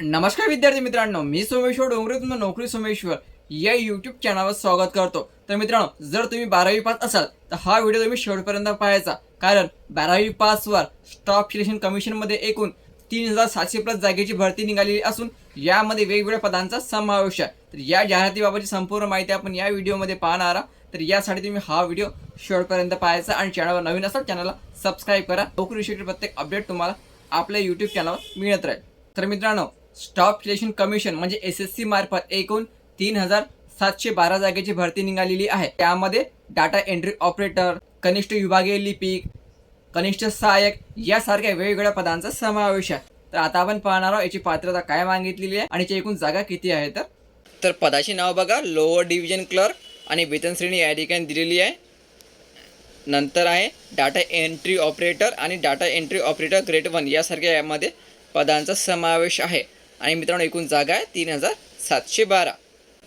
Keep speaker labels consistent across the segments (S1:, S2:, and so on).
S1: नमस्कार विद्यार्थी मित्रांनो मी सोमेश्वर डोंगरे तुमचं नोकरी सोमेश्वर या यूट्यूब चॅनलवर स्वागत करतो. तर मित्रांनो जर तुम्ही बारावी पास असाल तर हा व्हिडिओ तुम्ही शेवटपर्यंत पाहायचा. कारण बारावी पासवर स्टाफ सिलेक्शन कमिशनमध्ये एकूण तीन हजार सातशे प्लस जागेची भरती निघालेली असून यामध्ये वेगवेगळ्या पदांचा समावेश आहे. तर या जाहिरातीबाबतची संपूर्ण माहिती आपण या व्हिडिओमध्ये पाहणार आहात. तर यासाठी तुम्ही हा व्हिडिओ शेवटपर्यंत पाहायचा आणि चॅनलवर नवीन असाल चॅनलला सबस्क्राईब करा. नोकरी नोकरीविषयी प्रत्येक अपडेट तुम्हाला आपल्या यूट्यूब चॅनलवर मिळत राहील. तर मित्रांनो स्टॉप सिलेक्शन कमिशन म्हणजे एस एस सी मार्फत एकूण तीन हजार सातशे बारा जागेची भरती निघालेली आहे. त्यामध्ये डाटा एंट्री ऑपरेटर कनिष्ठ विभागीय लिपिक कनिष्ठ सहाय्यक यासारख्या वेगवेगळ्या पदांचा समावेश आहे. तर आता आपण पाहणार आहोत याची पात्रता काय मागितलेली आहे आणि याची एकूण जागा किती आहे तर? तर पदाची नाव बघा लोअर डिव्हिजन क्लर्क आणि वेतन श्रेणी या ठिकाणी दिलेली आहे. नंतर आहे डाटा एंट्री ऑपरेटर आणि data entry operator grade one यासारख्या यामध्ये पदांचा समावेश आहे. आणि मित्रांनो एकूण जागा आहे तीन हजार सातशे बारा.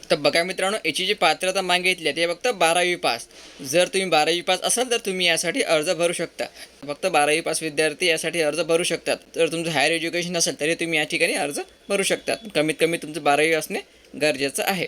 S1: तर बघा मित्रांनो याची जी पात्रता मागितली आहे ते फक्त बारावी पास. जर तुम्ही बारावी पास असाल तर तुम्ही यासाठी अर्ज भरू शकता. फक्त बारावी पास विद्यार्थी यासाठी अर्ज भरू शकतात. जर तुमचं हायर एज्युकेशन असेल तरी तुम्ही या ठिकाणी अर्ज भरू शकतात. कमीत कमी तुमचं बारावी असणे गरजेचं आहे.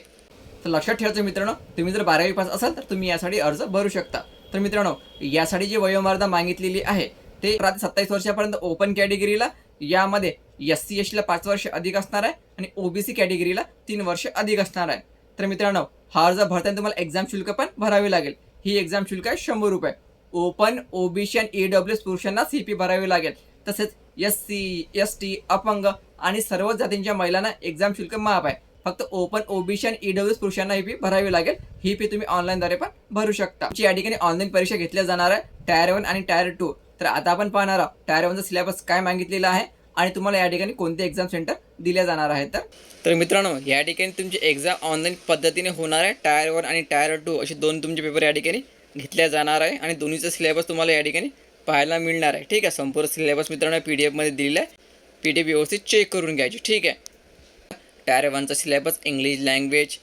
S1: तर लक्षात ठेवायचं मित्रांनो तुम्ही जर बारावी पास असाल तर तुम्ही यासाठी अर्ज भरू शकता. तर मित्रांनो यासाठी जी वयोमर्यादा मागितलेली आहे ते रात्री सत्तावीस वर्षापर्यंत ओपन कॅटेगरीला यामध्ये एस सी एस टीला पाच वर्ष अधिक असणार आहे आणि ओबीसी कॅटेगरीला तीन वर्ष अधिक असणार आहे. तर मित्रांनो हा अर्ज भरताना तुम्हाला एक्झाम शुल्क पण भरावे लागेल. ही एक्झाम शुल्क आहे शंभर रुपये. ओपन ओबीसी आणि ई डब्ल्यू एस पुरुषांना सी पी भरावी लागेल. तसेच एस सी एस टी अपंग आणि सर्व जातींच्या महिलांना एक्झाम शुल्क माफ आहे. फक्त ओपन ओबीसी आणि ईडब्ल्यू पुरुषांना ही फी भरावी लागेल. ही फी तुम्ही ऑनलाईनद्वारे पण भरू शकता. या ठिकाणी ऑनलाईन परीक्षा घेतल्या जाणार आहे. टायर वन आणि टायर टू तर आता आपण पाहणार आहोत. टायर वनचा सिलेबस काय मागितलेला आहे? आणि तुम्हाला या ठिकाणी कोणते एक्झाम सेंटर दिल्या जाणार आहेत तर? तर मित्रांनो या ठिकाणी तुमची एक्झाम ऑनलाईन पद्धतीने होणार आहे. टायर वन आणि टायर टू असे दोन तुमचे पेपर या ठिकाणी घेतल्या जाणार आहे. आणि दोन्हीचा सिलेबस तुम्हाला या ठिकाणी पाहायला मिळणार आहे. ठीक आहे संपूर्ण सिलेबस मित्रांनो पी डी एफमध्ये दिलेला आहे. पी डी एफ व्यवस्थित चेक करून घ्यायची. ठीक आहे. टायर वनचा सिलेबस इंग्लिश लँग्वेज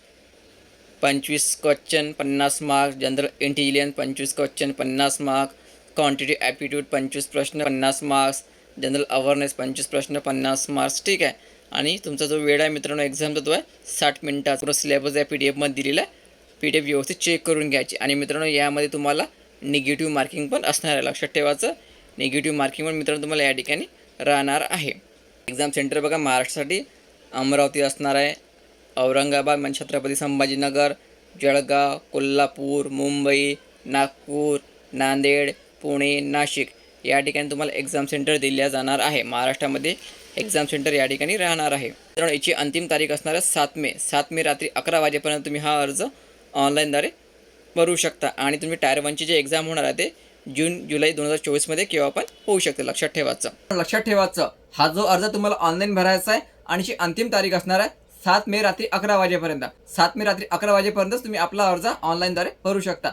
S1: पंचवीस क्वेश्चन पन्नास मार्क्स जनरल इंटेलिजन्स पंचवीस क्वेश्चन पन्नास मार्क्स क्वांटिटी ॲप्टिट्यूड पंचवीस प्रश्न पन्नास मार्क्स जनरल अवेअरनेस पंचवीस प्रश्न पन्नास मार्क्स ठीक आहे? आणि तुमचा जो वेळ आहे मित्रांनो एक्झामचा तो आहे साठ मिनटात पूर्ण सिलेबस या पी डी एफमध्ये दिलेला आहे. पी डी एफ व्यवस्थित चेक करून घ्यायची. आणि मित्रांनो यामध्ये तुम्हाला निगेटिव्ह मार्किंग पण असणार आहे. लक्षात ठेवायचं. निगेटिव्ह मार्किंग पण मित्रांनो तुम्हाला या ठिकाणी राहणार आहे. एक्झाम सेंटर बघा महाराष्ट्रासाठी अमरावती असणार आहे. औरंगाबाद म्हणजे छत्रपती संभाजीनगर जळगाव कोल्हापूर मुंबई नागपूर नांदेड पुणे नाशिक. या ठिकाणी तुम्हाला एक्झाम सेंटर दिल्या जाणार आहे. महाराष्ट्रामध्ये एक्झाम सेंटर या ठिकाणी राहणार आहे. मित्रांनो याची अंतिम तारीख असणार आहे सात मे. सात मे रात्री अकरा वाजेपर्यंत तुम्ही हा अर्ज ऑनलाईनद्वारे भरू शकता. आणि तुम्ही टायर वनची जे एक्झाम होणार आहे ते जून जुलै दोन हजार चोवीसमध्ये केव्हा पण होऊ शकते. लक्षात ठेवायचं. लक्षात ठेवायचं. हा जो अर्ज तुम्हाला ऑनलाईन भरायचा आहे आणि जी अंतिम तारीख असणार आहे सात मे रात्री अकरा वाजेपर्यंत. सात मे रात्री अकरा वाजेपर्यंतच तुम्ही आपला अर्ज ऑनलाईनद्वारे भरू शकता.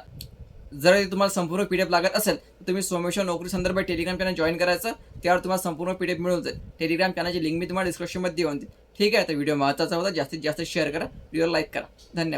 S1: जर तुम्हाला संपूर्ण पी डी एफ लागत असेल तर तुम्ही सोमेश्वर नोकरी संदर्भात टेलिग्राम चॅनल जॉईन करायचं. त्यावर तुम्हाला संपूर्ण पी डी एफ मिळून जाईल. टेलिग्राम चॅनलची लिंक मी तुम्हाला डिस्क्रिप्शनमध्ये देऊन देईल ठीक आहे तर व्हिडिओ महत्त्वाचा होता. जास्तीत जास्त शेअर करा. व्हिडिओ लाईक करा. धन्यवाद.